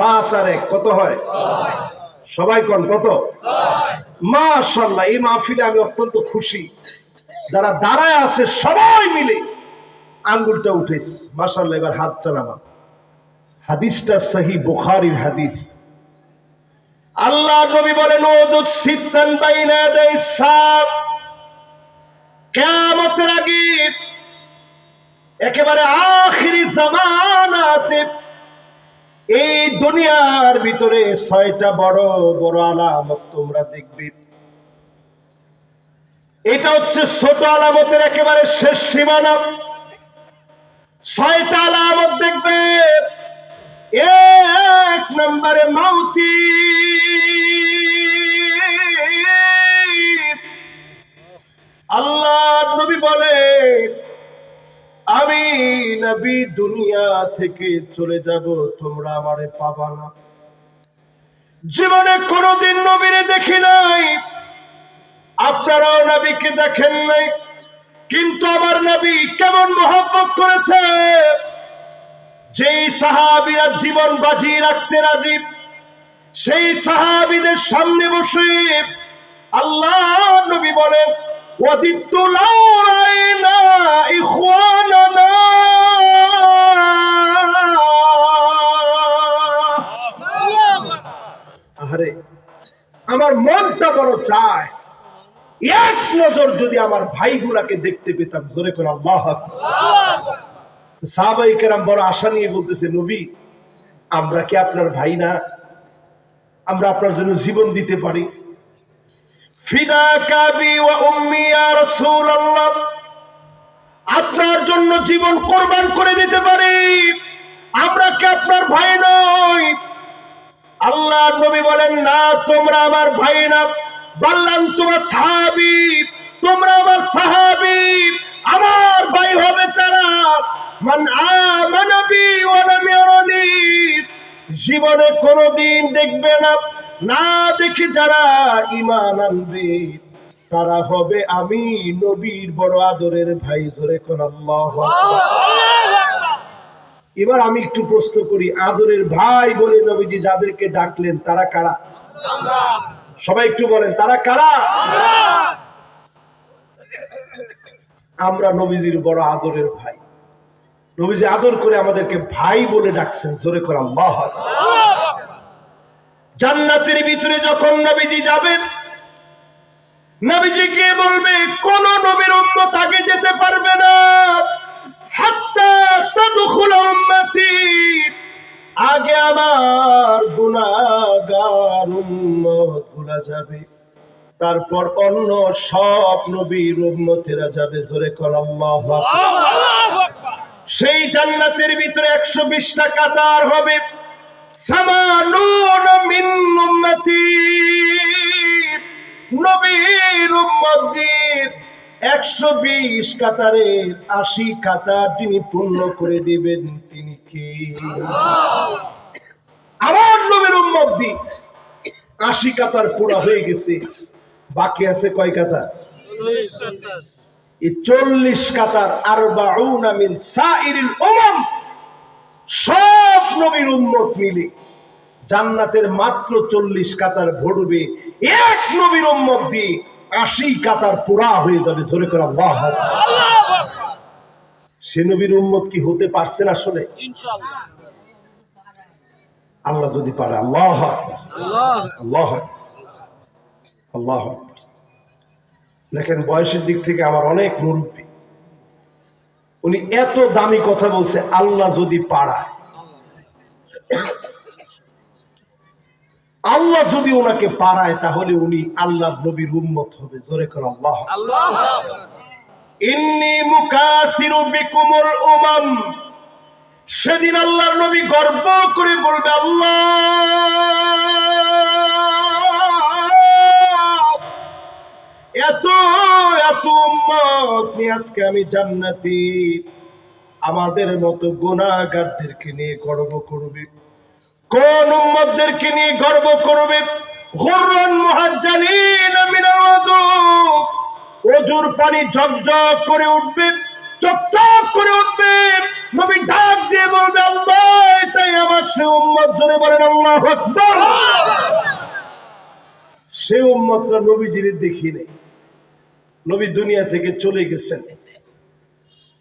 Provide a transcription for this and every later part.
পাঁচ আর এক, কত হয়? সবাই কন, কত? মাশাল্লাহ, এই মাহফিলে আমি অত্যন্ত খুশি। যারা দাঁড়ায় আছে, সবাই মিলে আঙ্গুলটা উঠেছে। মাশাল্লাহ, এবার হাতটা নামা হাদিসটা সহি বুখারীর হাদিস। আল্লাহ নবী বলেন ওদুত সিদ্দান বাইনা কিয়ামতের আগে একেবারে আখিরি জামানাতে এই দুনিয়ার ভিতরে ছয়টা বড় বড় আলামত তোমরা দেখবে। এটা হচ্ছে ছোট আলামতের একেবারে শেষ সীমানা। ছয়টা আলামত দেখবে। এক নম্বরে মাউতি। আল্লাহ নবী বলে নবী দুনিয়া থেকে চলে যাব, তোমরা আমারে পাবা না। জীবনে কোনোদিন নবীরে দেখি নাই, আপনারাও নবীকে দেখেন নাই, কিন্তু আমার নবী কেমন মহব্বত করেছে। যেই সাহাবিরা জীবন বাজি রাখতে রাজি, সেই সাহাবিদের সামনে বসে আল্লাহ নবী বলেন, ওয়াদিত্তু লাউ রাইনা ইখওয়ানানা। আমার মনটা বড় চায়। এক নজর যদি আমার ভাইগুলাকে দেখতে পেতাম, জোরে করে আল্লাহ সাহাবাই কেরাম বড় আশা নিয়ে বলতেছে, নবী, আমরা কি আপনার ভাই না? আমরা আপনার জন্য জীবন দিতে পারি? আপনার জন্য জীবন কোরবান করে দিতে পারি। আমরা কি আপনার ভাই নই? আল্লাহ নবী বলেন, না, তোমরা আমার ভাই না। বললাম, তোমার সাহাবি, তোমরা আমার সাহাবি। আমার ভাই হবে তারা। মান আমানা বি ওয়া লাম ইয়ারানি। জীবনে কোনোদিন দেখবে না। না দেখে যারা ঈমান আনবে, তারা হবে আমি নবীর বড় আদরের ভাই। জোরে কোন আল্লাহ এবার আমি একটু প্রশ্ন করি, আদরের ভাই বলে নবীজি যাদেরকে ডাকলেন, তারা কারা? সবাই একটু বলেন, তারা কারা? আমরা নবীজির বড় আদরের ভাই। নবীজি আদর করে আমাদেরকে ভাই বলে ডাকছেন, জোরে করে আল্লাহ জান্নাতের ভিতরে যখন নবীজি যাবেন, নবীজি কে বলবে, কোন নবীর উম্মত আগে যেতে পারবে না। আগে আমার গুনাহগার উম্মতগুলা যাবে। তারপর অন্য সব নবীর উম্মতেরা যাবে জোরে কর আল্লাহু সেই জান্নাতের ভিতরে একশো বিশটা কাতার হবে। সামানুন মিন উম্মতি। নবীর একশো বিশ কাতারের আশি কাতার যিনি পূর্ণ করে দিবেন তিনি কে? আমার নবীর উম্মতদি আশি কাতার পুরা হয়ে গেছে। বাকি আছে কয় কাতার? এই চল্লিশ কাতার আর মিন সাইরিল উমাম। সব নবীর উম্মত মিলে জান্নাতের মাত্র চল্লিশ কাতার ভরবে। এক নবীর উম্মত দিয়ে আশি কাতার পুরা হয়ে যাবে জোরে করে আল্লাহ সে নবীর উম্মত কি হতে পারছেন আসলে আল্লাহ যদি পারে আল্লাহ আল্লাহ। আল্লাহ দেখেন বয়সের দিক থেকে আমার অনেক মুরব্বী উনি এত দামি কথা বলছে আল্লাহ যদি পাড়ায় আল্লাহ যদি ওনাকে পাড়ায় তাহলে উনি আল্লাহ নবীর উম্মত হবে। জোরে করে আল্লাহ ইন্নি মুকাসিরু বিকুমুল উমাম। সেদিন আল্লাহর নবী গর্ব করে বলবে আল্লাহ! এত এত উম্মত নিয়ে আজকে আমি জান্নাতি। আমাদের মতো গুনাহগারদেরকে নিয়ে গর্ব করবে। কোন উম্মতদেরকে নিয়ে গর্ব করবে? ঘুরন মুহাজ্জালিন মিনাল ওজুর পানি ঝকঝক করে উঠবে, চকচক করে উঠবে। নবী ডাক দিয়ে বলবে, আল্লাহ, এটাই আমার সে উম্মত। জোরে বলেন, আল্লাহ আকবার। সে উম্মতরা নবীজির দেখি নেই নবী দুনিয়া থেকে চলে গেছেন।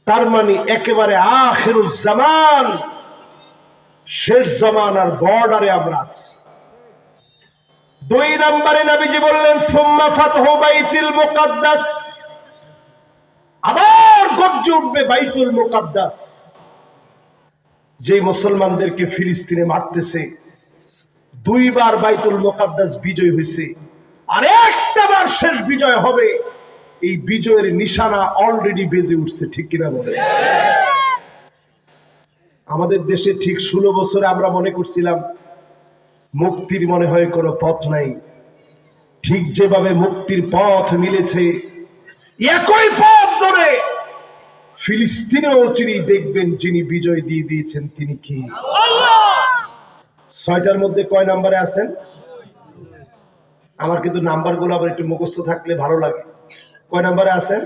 তার মানে একেবারে আখিরুল জামান। শেষ জমানার বর্ডারে আমরা আছি। দুই নম্বরে নবীজি বললেন, সুম্মা ফাতহু বাইতুল মুকাদ্দাস। আবার গর্জে উঠবে বাইতুল মুকাদ্দাস। যে মুসলমানদেরকে ফিলিস্তিনে মারতেছে, দুইবার বাইতুল মুকাদ্দাস বিজয় হয়েছে, আর একটা বার শেষ বিজয় হবে। এই বিজয়ের নিশানা অলরেডি বেজে উঠছে, ঠিক কিনা বলে আমাদের দেশে ঠিক ষোলো বছরে আমরা মনে করছিলাম মুক্তির মনে হয় কোনো পথ নাই। ঠিক যেভাবে মুক্তির পথ মিলেছে, একই পথ ধরে ফিলিস্তিনেও চিনি দেখবেন যিনি বিজয় দিয়ে দিয়েছেন তিনি কি? ছয়টার মধ্যে কয় নাম্বারে আছেন? আমার কিন্তু নাম্বারগুলো আবার একটু মুখস্থ থাকলে ভালো লাগে। কয় নাম্বারে আছেন?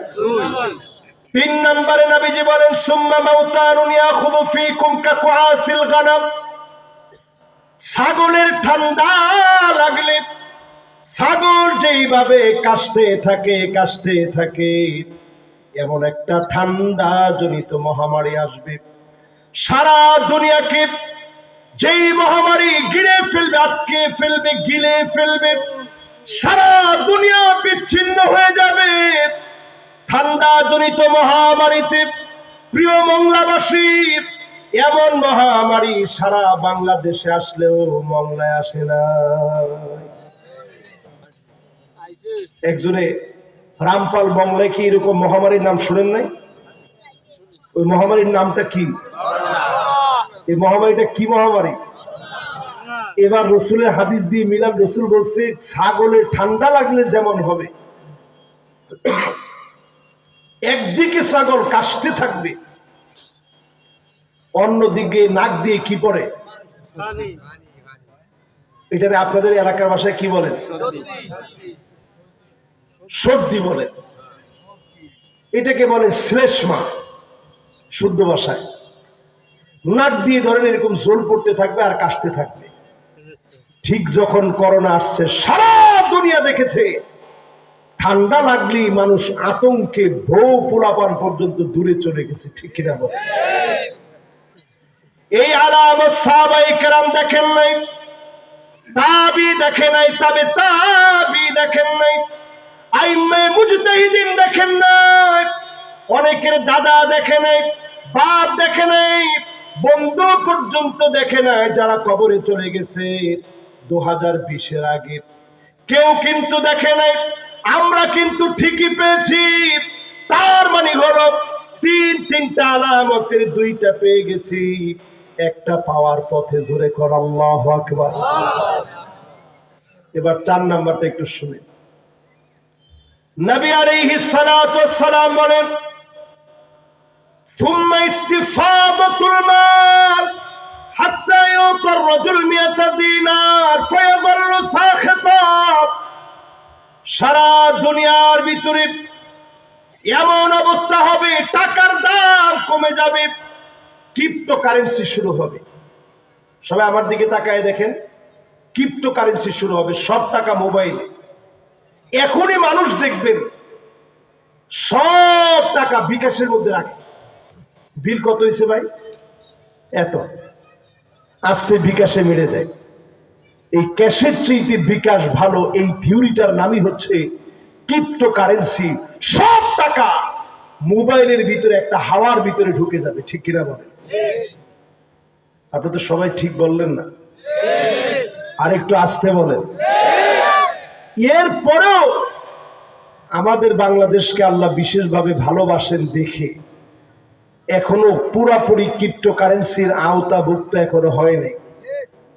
তিন নম্বরে নবীজি বলেন, সুম্মা মাউতানুন ইয়াখুযু ফীকুম কাকুআসিল গানাম। ছাগলের ঠান্ডা লাগলে ছাগল যেইভাবে কাশতে থাকে কাশতে থাকে, এমন একটা ঠান্ডা জনিত মহামারী আসবে। সারা দুনিয়াকে যেই মহামারী গিলে ফেলবে, আটকে ফেলবে, গিলে ফেলবে, সারা দুনিয়া বিচ্ছিন্ন হয়ে যাবে। ঠান্ডা জনিত মহামারীতে প্রিয় মংলাবাসী, এমন মহামারী সারা বাংলাদেশে আসলেও মংলায় আসে না। একজনে রামপাল মংলায় কি এরকম মহামারীর নাম শুনেন নাই? ওই মহামারীর নামটা কি? এই মহামারীটা কি মহামারী? এবার রসুলের হাদিস দিয়ে মিলাম রসুল বলছে, ছাগলের ঠান্ডা লাগলে যেমন হবে। একদিকে ছাগল কাশতে থাকবে অন্যদিকে নাক দিয়ে কি পড়ে? এটারে আপনাদের এলাকার ভাষায় কি বলেন? সর্দি বলে। এটাকে বলে শ্লেষ্মা শুদ্ধ ভাষায়। নাক দিয়ে ধরেন এরকম জোল পড়তে থাকবে আর কাশতে থাকবে। ঠিক যখন করোনা আসছে সারা দুনিয়া দেখেছে। ঠান্ডা লাগলেই মানুষ আতঙ্কে বউ পোলাপান পর্যন্ত দূরে চলে গেছে, ঠিক কিনা বলে? এই আলামত সাহাবাই কেরাম দেখেন নাই, তাবি দেখে নাই, তবে তাবি দেখেন নাই, আইম্মে মুজতাহিদিন দেখেন নাই, অনেকের দাদা দেখে নাই, বাপ দেখে নাই, বন্ধু পর্যন্ত দেখে নাই, যারা কবরে চলে গেছে দু হাজার বিশের আগে। কেউ কিন্তু দেখে নাই আমরা কিন্তু ঠিকই পেয়েছি তার মানে হলো তিন তিনটা আলামতের দুইটা পেয়ে গেছি একটা পাওয়ার পথে জোরে কর আল্লাহ আকবার এবার চার নাম্বারটা একটু শুনে নবী আলাইহিস সালাতু সালাম বলেন ثم استفاضة المال حتى يعطى الرجل مئة دينار فيظل ساخطا সারা দুনিয়ার ভিতরে এমন অবস্থা হবে, টাকার দাম কমে যাবে ক্রিপ্টো কারেন্সি শুরু হবে। সবাই আমার দিকে তাকায় দেখেন ক্রিপ্টো কারেন্সি শুরু হবে, সব টাকা মোবাইলে এখনই মানুষ দেখবেন, সব টাকা বিকাশের মধ্যে রাখে। বিল কত হয়েছে ভাই? এত। আস্তে বিকাশে মেরে দেয়। এই ক্যাশের চাইতে বিকাশ ভালো, এই থিওরিটার নামই হচ্ছে ক্রিপ্টো কারেন্সি সব টাকা মোবাইলের ভিতরে, একটা হাওয়ার ভিতরে ঢুকে যাবে, ঠিক কিনা বলেন? আপনি তো সবাই ঠিক বললেন না। আর একটু আসতে বলেন। এরপরেও আমাদের বাংলাদেশকে আল্লাহ বিশেষভাবে ভালোবাসেন দেখে। এখনও পুরাপুরি ক্রিপ্টো কারেন্সির আওতাভুক্ত এখনও হয় নাই।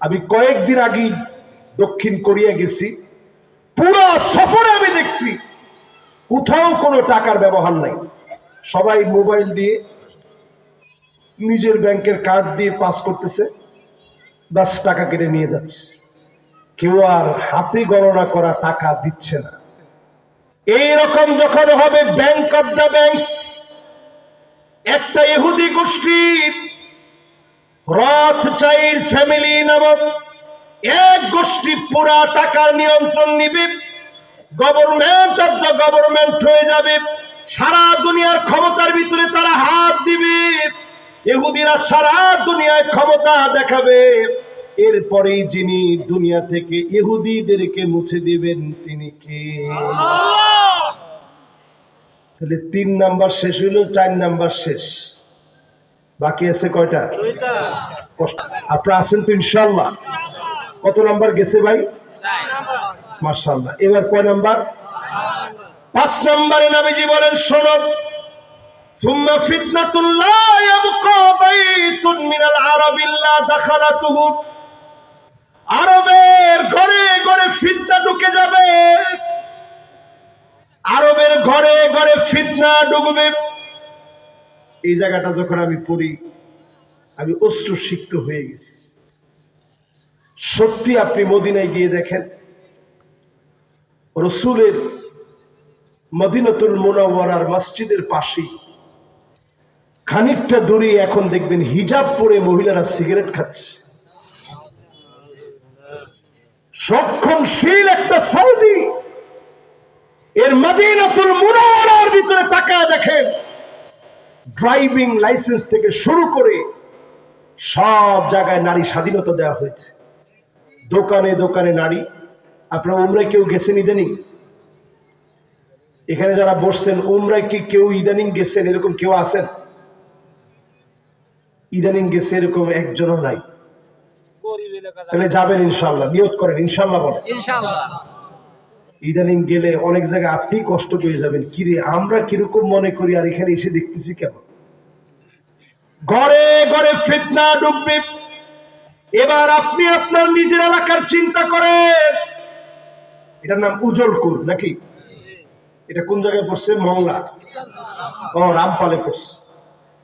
আমি কয়েকদিন আগেই দক্ষিণ কোরিয়া গেছি। পুরো সফরে আমি দেখছি, কোথাও কোনো টাকার ব্যবহার নাই। সবাই মোবাইল দিয়ে নিজের ব্যাংকের কার্ড দিয়ে পাস করতেছে বাস টাকা কেটে নিয়ে যাচ্ছে। কেউ আর হাতে গণনা করা টাকা দিচ্ছে না। এই রকম যখন হবে ব্যাংক অফ দ্য ব্যাংকস, একটা ইহুদি গোষ্ঠী রথ চাইর ফ্যামিলি নামক এক গোষ্ঠী পুরা টাকার নিয়ন্ত্রণ নিবে। গভর্নমেন্ট অফ দ্য গভর্নমেন্ট হয়ে যাবে। সারা দুনিয়ার ক্ষমতার ভিতরে তারা হাত দিবে। ইহুদিরা সারা দুনিয়ায় ক্ষমতা দেখাবে। এরপরেই যিনি দুনিয়া থেকে ইহুদিদেরকে মুছে দিবেন তিনি কে? তাহলে তিন নাম্বার শেষ হইল চার নাম্বার শেষ। বাকি আছে কয়টা কষ্ট আপনারা আছেন তো ইনশাল্লাহ কত নাম্বার গেছে ভাই মার্শাল্লাহ এবার কয় নাম্বার পাঁচ নাম্বারে নবীজি বলেন শোনো ثم فتنة لا يبقى بيت من العرب إلا دخلته আরবের ঘরে ঘরে ফিতনা ঢুকে যাবে আরবের ঘরে ঘরে ফিতনা ঢুকবে এই জায়গাটা যখন আমি পড়ি, আমি অশ্রু সিক্ত হয়ে গেছি। সত্যি আপনি মদিনায় গিয়ে দেখেন, রসুলের মদিনাতুল মোনাওয়ারার মসজিদের পাশেই খানিকটা দূরে এখন দেখবেন হিজাব পরে মহিলারা সিগারেট খাচ্ছে। সক্ষমশীল একটা সৌদি এর মদিনাতুল মুনাওয়ারার ভিতরে তাকায় দেখেন ড্রাইভিং লাইসেন্স থেকে শুরু করে সব জায়গায় নারী স্বাধীনতা দেওয়া হয়েছে। দোকানে দোকানে নারী। আপনারা উমরায় কেউ গেছেন ইদানিং? এখানে যারা বসছেন উমরায় কি কেউ ইদানিং গেছেন? এরকম কেউ আছেন? ইদানিং গেছে এরকম একজনও নাই। তাহলে যাবেন ইনশাল্লাহ নিয়ত করেন ইনশাল্লাহ বলেন। ইনশাআল্লাহ। ইদানিং গেলে অনেক জায়গায় আপনি কষ্ট পেয়ে যাবেন। কিরে আমরা কীরকম মনে করি আর এখানে এসে দেখতেছি কেন ঘরে ঘরে ফিতনা ডুববে। এবার আপনি আপনার নিজের এলাকার চিন্তা করেন। এটার নাম উজ্জ্বলকুর নাকি? এটা কোন জায়গায় পড়ছে? মংলা। ও, রামপালে পড়ছে।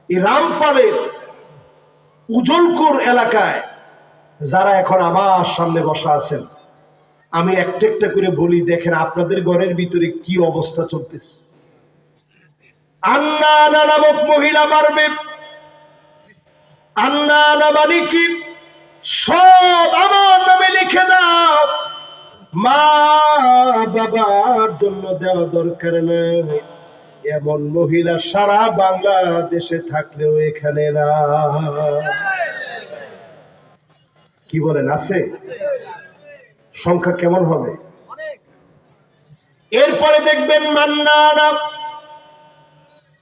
এই রামপালের উজ্জ্বলকুর এলাকায় যারা এখন আমার সামনে বসা আছেন আমি একটা একটা করে বলি, দেখেন আপনাদের ঘরের ভিতরে কি অবস্থা চলতেছে। আন্না আনা নামক মহিলা মারবে। আন্না আনা মানে কি? সব আমার নামে লিখে দাও। মা বাবার জন্য দেওয়া দরকার নেই। এমন মহিলা সারা বাংলাদেশে থাকলেও এখানে না কি বলেন, আছে? সংখ্যা কেমন হবে? এরপরে দেখবেন মান্নানা।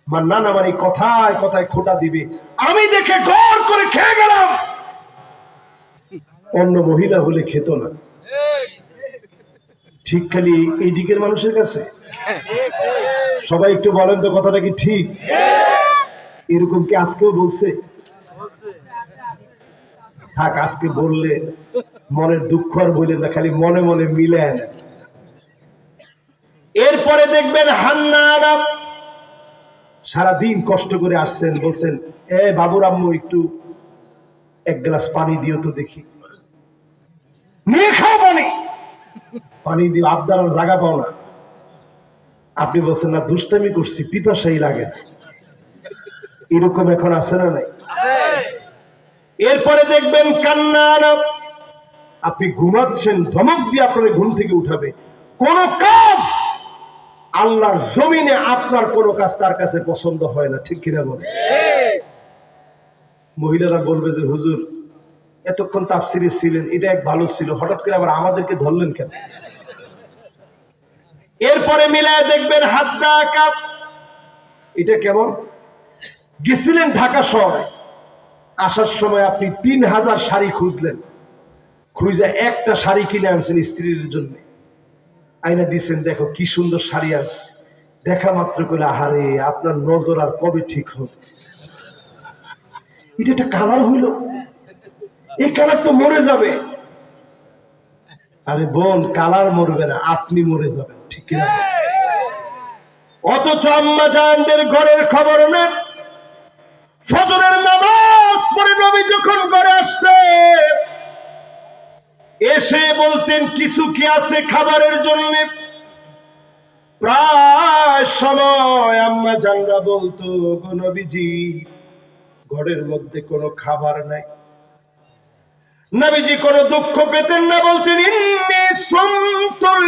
মান্নানা মানে কথায় কথায় খোটা দিবে। আমি দেখে গড় করে খেয়ে গেলাম। অন্য মহিলা হলে খেত না। ঠিক খালি এই দিকের মানুষের কাছে? সবাই একটু বলেন তো কথাটা কি ঠিক? এরকম কি আজকেও বলছে। থাক আজকে বললে মনের দুঃখ আর বললেন না খালি মনে মনে মিলে এরপরে দেখবেন হান্নানা সারাদিন কষ্ট করে আসছেন বলছেন এ বাবুর আম্মু একটু এক গ্লাস পানি দিও তো দেখি। নিয়ে খাও পানি। পানি দিও আবদার জায়গা পাও না। আপনি বলছেন না দুষ্টামি করছি পিপাসাই লাগে না। এরকম এখন আছে না নাই? এরপরে দেখবেন কান্নানা আপনি ঘুমাচ্ছেন, ধমক দিয়ে আপনার ঘুম থেকে উঠাবে। কোন কাজ আল্লাহর জমিনে আপনার কোন কাজ তার কাছে পছন্দ হয় না, ঠিক কিনা বলে মহিলারা বলবে যে, হুজুর, এতক্ষণ তাফসিরে ছিলেন, এটা এক ভালো ছিল, হঠাৎ করে আবার আমাদেরকে ধরলেন কেন? এরপরে মিলায় দেখবেন হাত কাপ এটা কেমন? গেছিলেন ঢাকা শহরে, আসার সময় আপনি তিন হাজার শাড়ি খুঁজলেন। খুঁজে একটা শাড়ি কিনে আনছেন স্ত্রীর জন্য। আইনা দিচ্ছেন দেখো কি সুন্দর শাড়ি আছে দেখা মাত্র করে আহারে, আপনার নজর আর কবে ঠিক হবে? এটা একটা কালার হইল। এই কালার তো মরে যাবে। আরে বোন কালার মরবে না, আপনি মরে যাবেন, ঠিক? অথচ আম্মা জানদের ঘরের খবর নেন ফজরের নামাজ পড়ে নবী যখন ঘরে আসতেন এসে বলতেন, কিছু কি আছে খাবারের জন্য? প্রায় সময় আম্মা জানরা বলতো নবীজি, ঘরের মধ্যে কোনো খাবার নাই। নবীজি কোনো দুঃখ পেতেন না, বলতেন, ইন্নি সুমতুল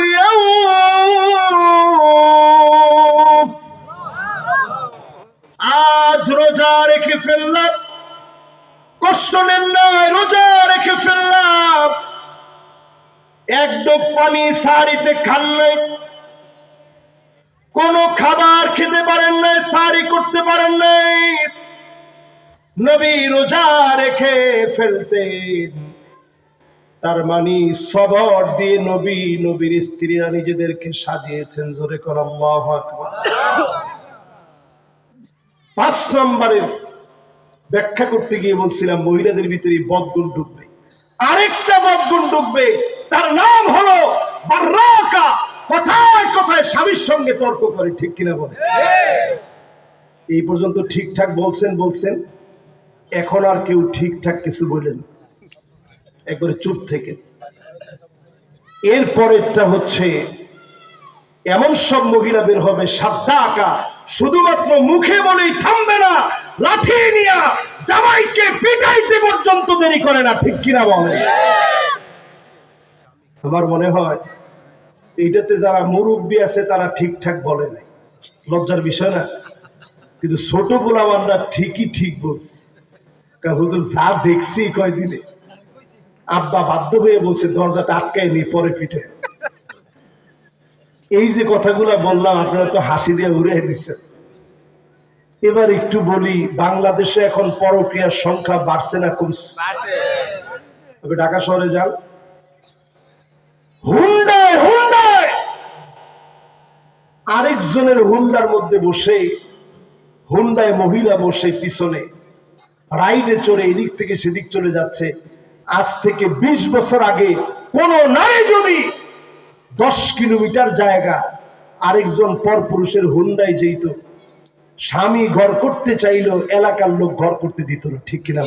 আজ রোজা রেখে ফেললাম। কষ্ট নেন না রোজা রেখে ফেললাম। এক ডোক পানি সারিতে খান নাই। কোন খাবার খেতে পারেন নাই, সারি করতে পারেন নাই। নবী রোজা রেখে ফেলতেন। তার মানে সবর দিয়ে নবী, নবীর স্ত্রীরা নিজেদেরকে সাজিয়েছেন, জোরে কর পাঁচ নম্বরের ব্যাখ্যা করতে গিয়ে বলছিলাম, মহিলাদের ভিতরে বদগুণ ঢুকবে। আরেকটা বদগুণ ঢুকবে। তার নাম হলো বার্রাকা। কথায় কথায় স্বামীর সঙ্গে তর্ক করে, ঠিক কিনা বলে? এই পর্যন্ত ঠিকঠাক বলছেন বলছেন। এখন আর কেউ ঠিকঠাক কিছু বলেন একবারে চুপ থেকে। এর পরেরটা হচ্ছে, এমন সব মহিলা বের হবে সাদ্দা আঁকা শুধুমাত্র মুখে বলেই থামবে না, লাঠি নিয়া জামাইকে পিটাইতে পর্যন্ত দেরি করে না, ঠিক কিনা বলে? আমার মনে হয় এইটাতে যারা মুরব্বী আছে তারা ঠিকঠাক বলে নাই? লজ্জার বিষয় না? কিন্তু ছোট পোলাবানরা ঠিকই ঠিক বলছে। হুজুর যা দেখছি কয়দিনে? আব্বা বাধ্য হয়ে বলছে দরজাটা আটকায় নি পরে পিঠে। এই যে কথাগুলো বললাম আপনারা তো হাসি দিয়ে উড়ে দিচ্ছেন। এবার একটু বলি বাংলাদেশে এখন পরক্রিয়ার সংখ্যা বাড়ছে না কমছে? তবে ঢাকা শহরে যান। হুন্ডায় হুন্ডায় আরেকজনের হুন্ডার মধ্যে বসে হুন্ডায় মহিলা বসে পিছনে রাইডে চড়ে এদিক থেকে সেদিক চলে যাচ্ছে। আজ থেকে ২০ বছর আগে কোন নারী যদি দশ কিলোমিটার জায়গা আরেকজন পর পুরুষের হুন্ডায় যেত স্বামী ঘর করতে চাইলেও এলাকার লোক ঘর করতে দিত না ঠিক কিনা?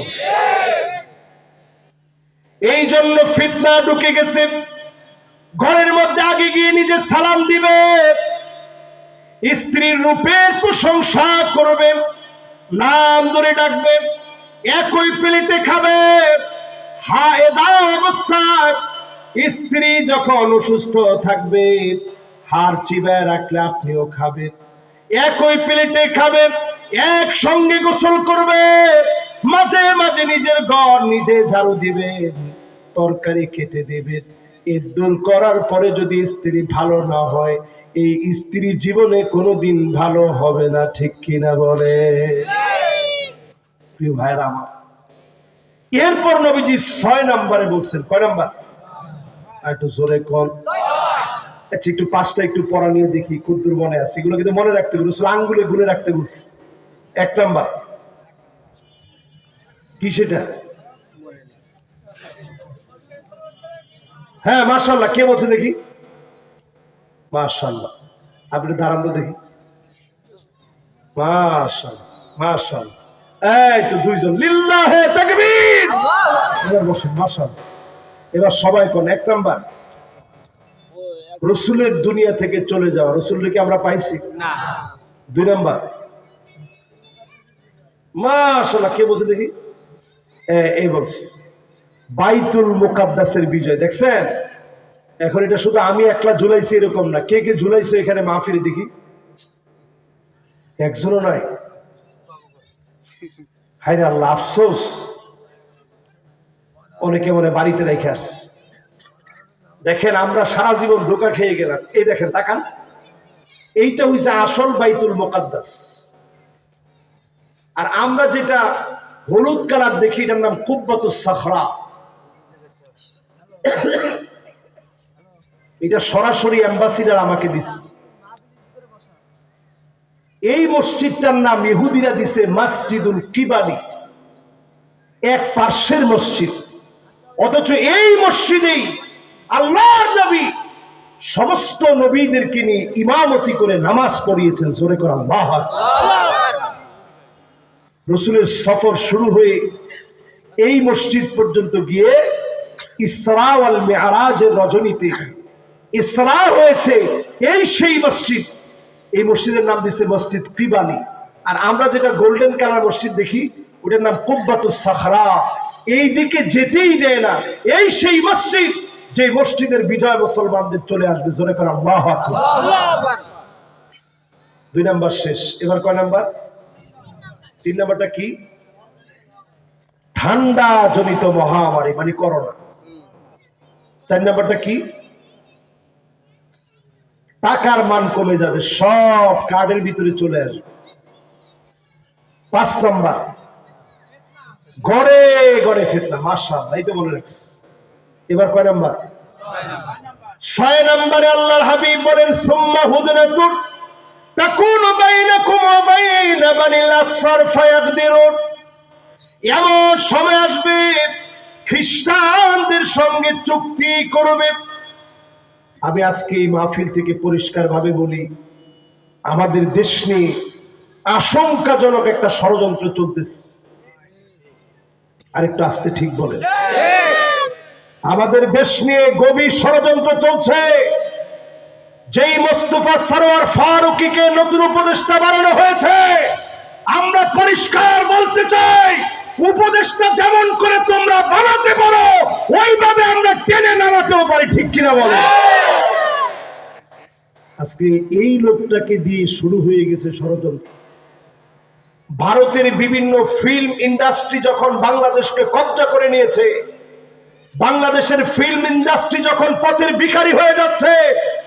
এই জন্য ফিতনা ঢুকে গেছে। ঘরের মধ্যে আগে গিয়ে নিজে সালাম দিবে। স্ত্রীর রূপের প্রশংসা করবে, নাম ধরে ডাকবে, একই প্লেটে খাবে। হা এদা অবস্থায়, স্ত্রী যখন অসুস্থ থাকবে হার চিবায় রাখলে আপনিও খাবেন। একই প্লেটে খাবেন একসঙ্গে গোসল করবে, মাঝে মাঝে নিজের ঘর নিজে ঝাড়ু দিবেন, তরকারি খেতে দেবেন। দূর করার পরে যদি স্ত্রী ভালো না হয়, এই স্ত্রী জীবনে কোনোদিন ভালো হবে না, ঠিক কিনা বলে? প্রিয় ভাইরা আমার, এরপর নবীজি ছয় নম্বরে বলছেন, কয় নম্বর? একটু জোরে কল আচ্ছা একটু পাঁচটা একটু পড়া নিয়ে দেখি কুদ্দুর মনে আছে। এগুলো কিন্তু মনে রাখতে বলছে আঙ্গুলে গুলে রাখতে বলছে। এক নাম্বার, কি সেটা? হ্যাঁ মাশাল্লাহ কে বলছে দেখি? মাশাল্লাহ আপনি দাঁড়ান তো দেখি। মাশাল্লাহ মাশাল্লাহ এই তো দুইজন। লিল্লাহে তাকবীর! এবার বসেন মাশাল্লাহ এবার সবাই কোন? এক নাম্বার। রসুলের দুনিয়া থেকে চলে যাওয়া। রসুলকে আমরা পাইছি? দুই নাম্বার। মাশাল্লাহ কে বলছে দেখি? এই বলছে। বাইতুল মুকাদ্দাসের বিজয়, দেখছেন? এখন এটা শুধু আমি একলা ঝুলাইছি এরকম না। কে কে ঝুলাইছে এখানে মাহফিলে দেখি? একজনও নয় রে আল্লাহ, আফসোস। অনেকে মনে বাড়িতে রেখে আসছে। দেখেন, আমরা সারা জীবন খেয়ে গেলাম। এই দেখেন, তাকান। এইটা হইছে আসল বাইতুল মোকাদ্দাস। আর আমরা যেটা হলুদ কালার দেখি, এটার নাম কুব্বাতুস সাখরা। এটা সরাসরি অ্যাম্বাসিডার আমাকে দিচ্ছে এই মসজিদটার নাম ইহুদিরা দিছে মসজিদুল কিবানি এক পার্শ্বের মসজিদ। অথচ এই মসজিদেই আল্লাহর নবী সমস্ত নবীদেরকে নিয়ে ইমামতি করে নামাজ পড়িয়েছেন। জোরে করে আল্লাহ রসুলের সফর শুরু হয়ে এই মসজিদ পর্যন্ত গিয়ে ইসরা ওয়াল মেয়ারাজের রজনীতে। ইসরা হয়েছে এই সেই মসজিদ। এই মসজিদের নাম দিচ্ছে মসজিদ কিবানি আর আমরা যেটা গোল্ডেন কালার মসজিদ দেখি, ওটার নাম কুব্বাতুস সাখরা। এই দিকে যেতেই দেয় না। এই সেই মসজিদ যে মসজিদের বিজয় মুসলমানদের চলে আসবে। জোরে করে আল্লাহ। দুই নাম্বার শেষ। এবার কয় নাম্বার? তিন নাম্বারটা কি? ঠান্ডা জনিত মহামারী মানে করোনা। চার নাম্বারটা কি? টাকার মান কমে যাবে, সব কার্ডের ভিতরে চলে আসবে। পাঁচ নাম্বার, গড়ে গড়ে ফেতনা মাসা এই তো বলে রাখছি। এবার কয় নাম্বার? ছয় নম্বরে আল্লাহর হাবিব বলেন, সুম্মা হুদনাতুন তাকুনু বাইনাকুম ওয়া বাইনা বানিল আসফার ফায়াকদিরুন। এমন সময় আসবে খ্রিস্টানদের সঙ্গে চুক্তি করবে। আমি আজকে এই মাহফিল থেকে পরিষ্কার ভাবে বলি, আমাদের দেশ নিয়ে আশঙ্কাজনক একটা ষড়যন্ত্র চলতেছে। আরেকটু আসতে ঠিক বলেন। আমাদের দেশ নিয়ে গভীর ষড়যন্ত্র চলছে। যেই মোস্তফা সরোয়ার ফারুকিকে নতুন উপদেষ্টা বানানো হয়েছে, আমরা পরিষ্কার বলতে চাই উপদেষ্টা যেমন করে তোমরা বানাতে পারো, ওইভাবে আমরা টেনে নামাতেও পারি, ঠিক কিনা বলো? আজকে এই লোকটাকে দিয়ে শুরু হয়ে গেছে ষড়যন্ত্র। ভারতের বিভিন্ন ফিল্ম ইন্ডাস্ট্রি যখন বাংলাদেশকে কবজা করে নিয়েছে, বাংলাদেশের ফিল্ম ইন্ডাস্ট্রি যখন পথের ভিখারি হয়ে যাচ্ছে,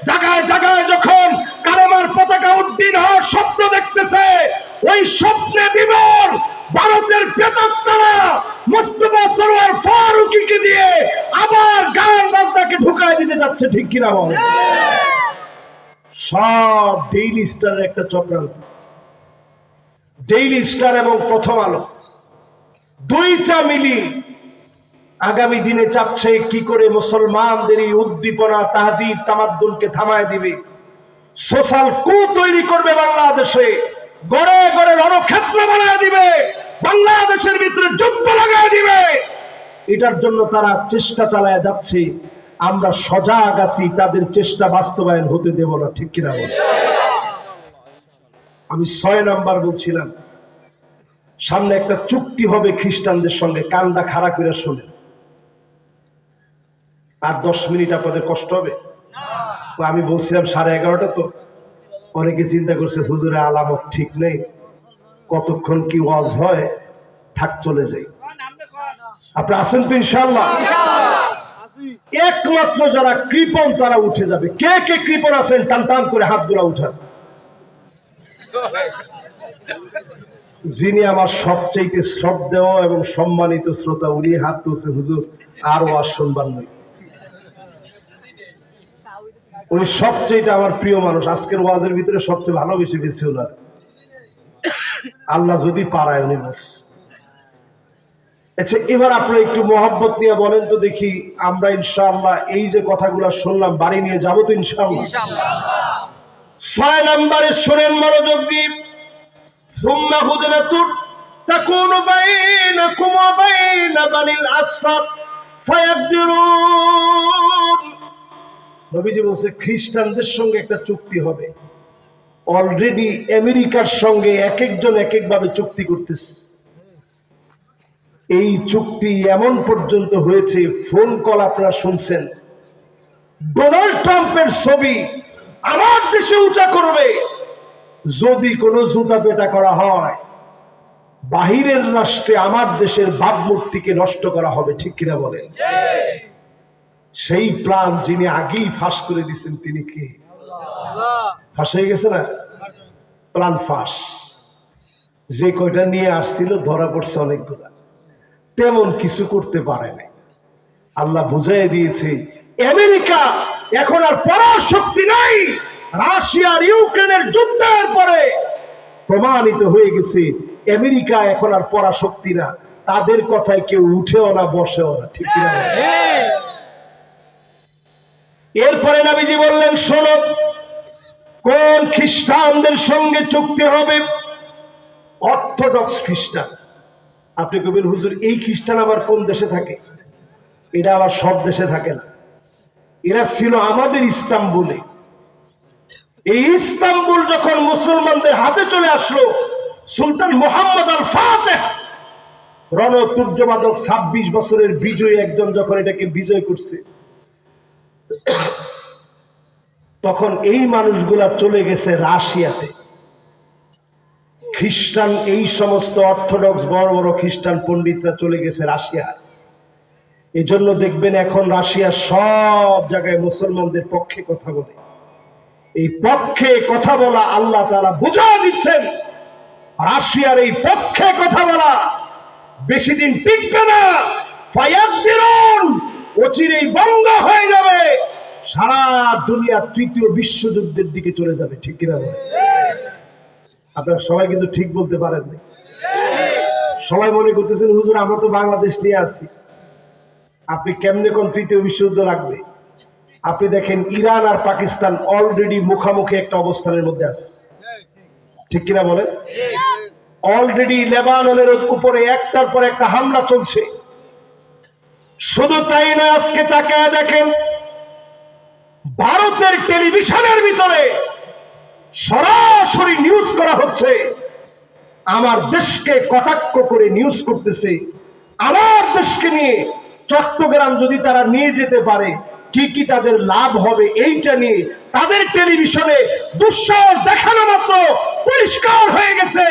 জায়গায় জায়গায় যখন কালেমার পতাকা উড্ডীন হওয়ার স্বপ্ন দেখতেছে, ওই স্বপ্নে বিবর ভারতের প্রেতাত্মারা মুস্তফা সরোয়ার ফারুকিকে দিয়ে আবার গান বাজনাকে ঢুকায় দিতে যাচ্ছে, ঠিক কিনা বল? সব ডেইলি স্টারের একটা চক্রান্ত। ডেইলি স্টার এবং প্রথম আলো। দুইটা মিলি আগামী দিনে চাচ্ছে কি করে মুসলমানদের এই উদ্দীপনা তাহাদির তামাদ্দুলকে থামায় দিবে। সোশ্যাল কু তৈরি করবে বাংলাদেশে। গড়ে গড়ে রণক্ষেত্র বানায় দিবে, বাংলাদেশের ভিতরে যুদ্ধ লাগায় দিবে। এটার জন্য তারা চেষ্টা চালায় যাচ্ছে। আমরা সজাগ আছি, তাদের চেষ্টা বাস্তবায়ন হতে দেব না, ঠিক কিনা আমি ছয় নাম্বার বলছিলাম, সামনে একটা চুক্তি হবে খ্রিস্টানদের সঙ্গে কান্দা খাড়া করে শোনে আর দশ মিনিট আপনাদের কষ্ট হবে? আমি বলছিলাম সাড়ে এগারোটা তো। অনেকে চিন্তা করছে হুজুরে আলামত ঠিক নেই কতক্ষণ কি ওয়াজ হয়? থাক চলে যাই। আপনি আসেন তো ইনশাল্লাহ একমাত্র যারা কৃপণ তারা উঠে যাবে। কে কে কৃপণ আছেন? টান টান করে হাতগুলা উঠান। যিনি আমার সবচেয়ে শ্রদ্ধেয় এবং সম্মানিত শ্রোতা উনি হাত তুলছে হুজুর আরও আর শুনবার নয় উনি সবচেয়ে আমার প্রিয় মানুষ আজকের ওয়াজের ভিতরে সবচেয়ে ভালোবেসে ফেলছে ওনার আল্লাহ যদি পারায় উনি বাস আচ্ছা এবার আপনারা একটু মহব্বত নিয়ে বলেন তো দেখি আমরা ইনশাআল্লাহ এই যে কথাগুলো শুনলাম বাড়ি নিয়ে যাবো তো ইনশাআল্লাহ ছয় নম্বরে শোনেন মনোযোগ দিয়ে ثم هدنة تكون بينكم وبين بني الأسفر فيقدرون নবীজি বলছে, খ্রিস্টানদের সঙ্গে একটা চুক্তি হবে। অলরেডি আমেরিকার সঙ্গে এক একজন এক একভাবে চুক্তি করতেছে। এই চুক্তি এমন পর্যন্ত হয়েছে ফোন কল আপনারা শুনছেন। ডোনাল্ড ট্রাম্পের ছবি আমার দেশে উঁচা করবে। যদি কোনো জুতা পেটা করা হয়, বাহিরের রাষ্ট্রে আমার দেশের ভাবমূর্তিকে নষ্ট করা হবে, ঠিক কিনা বলে সেই প্ল্যান যিনি আগেই ফাঁস করে দিচ্ছেন তিনি কে? ফাঁস হয়ে গেছে না? প্ল্যান ফাঁস। যে কয়টা নিয়ে আসছিল, ধরা পড়ছে অনেকগুলা। তেমন কিছু করতে পারে নাই। আল্লাহ বুঝাই দিয়েছে, আমেরিকা এখন আর পরার শক্তি নাই। রাশিয়ার ইউক্রেনের যুদ্ধের পরে প্রমাণিত হয়ে গেছে, আমেরিকা এখন আর পরাশক্তি না। তাদের কথায় কেউ উঠেও না, বসেও না, ঠিক বলেন? এরপরে নাবিজি বললেন, শোনো, কোন খ্রিস্টানদের সঙ্গে চুক্তি হবে? অর্থোডক্স খ্রিস্টান। আপনি কবেন হুজুর, এই খ্রিস্টান আবার কোন দেশে থাকে? এটা আবার সব দেশে থাকে না। এরা ছিল আমাদের ইসলাম বলে এই ইস্তাম্বুল যখন মুসলমানদের হাতে চলে আসলো, সুলতান মোহাম্মদ আল ফাতেহ রণতুর্যবাদক ছাব্বিশ বছরের বিজয়ী একজন যখন এটাকে বিজয় করছে তখন এই মানুষগুলা চলে গেছে রাশিয়াতে। খ্রিস্টান, এই সমস্ত অর্থোডক্স বড় বড় খ্রিস্টান পণ্ডিতরা চলে গেছে রাশিয়া। এজন্য দেখবেন এখন রাশিয়া সব জায়গায় মুসলমানদের পক্ষে কথা বলে। এই পক্ষে কথা বলা আল্লাহ তারা বুঝা দিচ্ছেন, রাশিয়ার এই পক্ষে কথা বলা। বেশি দিন টিকবে না। ফায়াদ্দিরুন অচিরেই বন্ধ হয়ে যাবে। সারা দুনিয়া তৃতীয় বিশ্বযুদ্ধের দিকে চলে যাবে ঠিক কিনা বলেন? আপনারা সবাই কিন্তু ঠিক বলতে পারেন না। সবাই মনে করতেছেন হুজুর আমরা তো বাংলাদেশ নিয়ে আছি। আপনি কেমনে কোন তৃতীয় বিশ্বযুদ্ধ লাগবে? আপনি দেখেন ইরান আর পাকিস্তান অলরেডি মুখামুখি একটা অবস্থানের মধ্যে আছে। ঠিক কিনা বলেন? অলরেডি লেবাননের উপরে একটার পর একটা হামলা চলছে। শুধু তাই না, আজকে তাকে দেখেন, ভারতের টেলিভিশনের ভিতরে সরাসরি নিউজ করা হচ্ছে। আমার দেশকে কটাক্ষ করে নিউজ করতেছে। আমার দেশকে নিয়ে চট্টগ্রাম যদি তারা নিয়ে যেতে পারে কি কি তাদের লাভ হবে এইটা নিয়ে তাদের টেলিভিশনে দুঃসাহস দেখানো মাত্র পরিষ্কার হয়ে গেছে।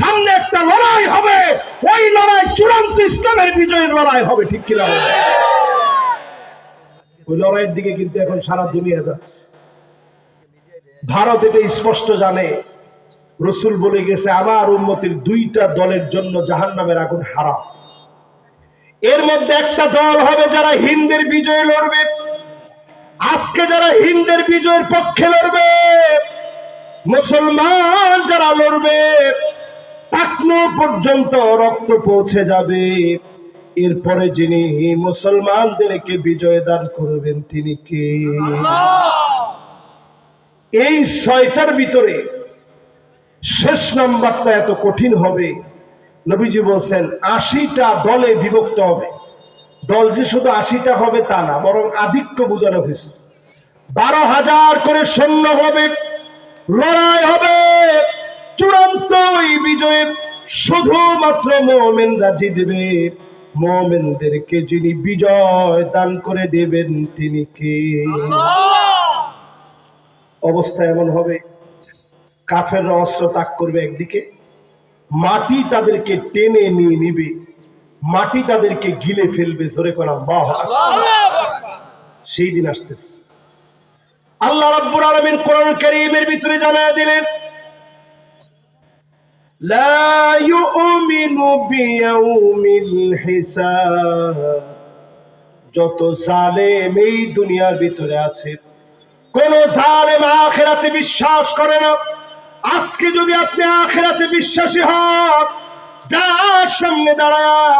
সামনে একটা লড়াই হবে। ওই লড়াই চূড়ান্ত ইসলামের বিজয়ের লড়াই হবে, ঠিক কিনা? ওই লড়াইয়ের দিকে কিন্তু এখন সারা দুনিয়া যাচ্ছে। ভারত এটা স্পষ্ট জানে। রসুল বলে গেছে, আমার উন্মতির দুইটা দলের জন্য জাহান নামের আগুন হারাম। এর মধ্যে একটা দল হবে যারা হিন্দের বিজয় লড়বে। আজকে যারা হিন্দের বিজয়ের পক্ষে লড়বে, মুসলমান যারা লড়বে টাকনো পর্যন্ত রক্ত পৌঁছে যাবে। এরপরে যিনি মুসলমানদেরকে বিজয় দান করবেন, তিনি কে? এই ছয়টার ভিতরে শেষ নাম্বারটা এত কঠিন হবে। নবীজি বলছেন, আশিটা দলে বিভক্ত হবে। দল যে শুধু আশিটা হবে তা না, বরং আধিক্য বোঝানো হয়েছে। বারো হাজার করে সৈন্য হবে, লড়াই হবে। চূড়ান্ত ওই বিজয়ে শুধুমাত্র মোমেনরা জিতবে। মোমেনদেরকে যিনি বিজয় দান করে দেবেন, তিনি কে? অবস্থা এমন হবে কাফের অস্ত্র তাক করবে একদিকে, মাটি তাদেরকে টেনে নিয়ে নিবে। মাটি তাদেরকে গিলে ফেলবে, জোরে করা বাহ সেই দিন আসতেছে। আল্লাহ রাব্বুল আলামিন কোরআন কারীমের ভিতরে জানা দিলেন, লা ইউমিনু বিয়াউমিল হিসাব। যত জালেম এই দুনিয়ার ভিতরে আছে, কোন জালেম আখেরাতে বিশ্বাস করে না। আজকে যদি আপনি আখেরাতে বিশ্বাসী হন যার সামনে দাঁড়ায়,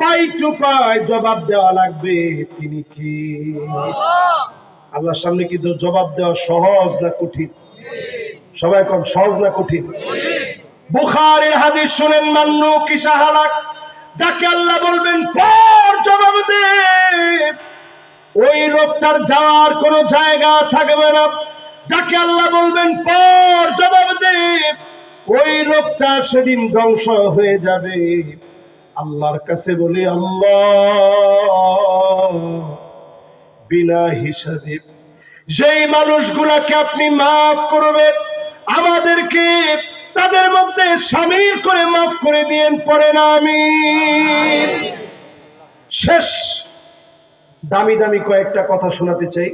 পাই টু পাই জবাব দেওয়া লাগবে, তিনি কি? আল্লাহর সামনে কিন্তু জবাব দেওয়া সহজ না কঠিন? সবাই কম, সহজ না কঠিন? বুখারের হাদিস শুনেন মান্নু কি সাহালাক যাকে আল্লাহ বলবেন, পর জবাব দে। ওই লোকটার যাওয়ার কোনো জায়গা থাকবে না। যাকে আল্লাহ বলবেন, পর জবাব দে। ওই লোকটা সেদিন ধ্বংস হয়ে যাবে। আল্লাহর কাছে বলি, আল্লাহ, বিনা হিসাবে যেই মানুষগুলাকে আপনি মাফ করবেন, আমাদেরকে তাদের মধ্যে সামিল করে মাফ করে দিয়েন পরে না আমি। শেষ। দামি দামি কয়েকটা কথা শোনাতে চাই।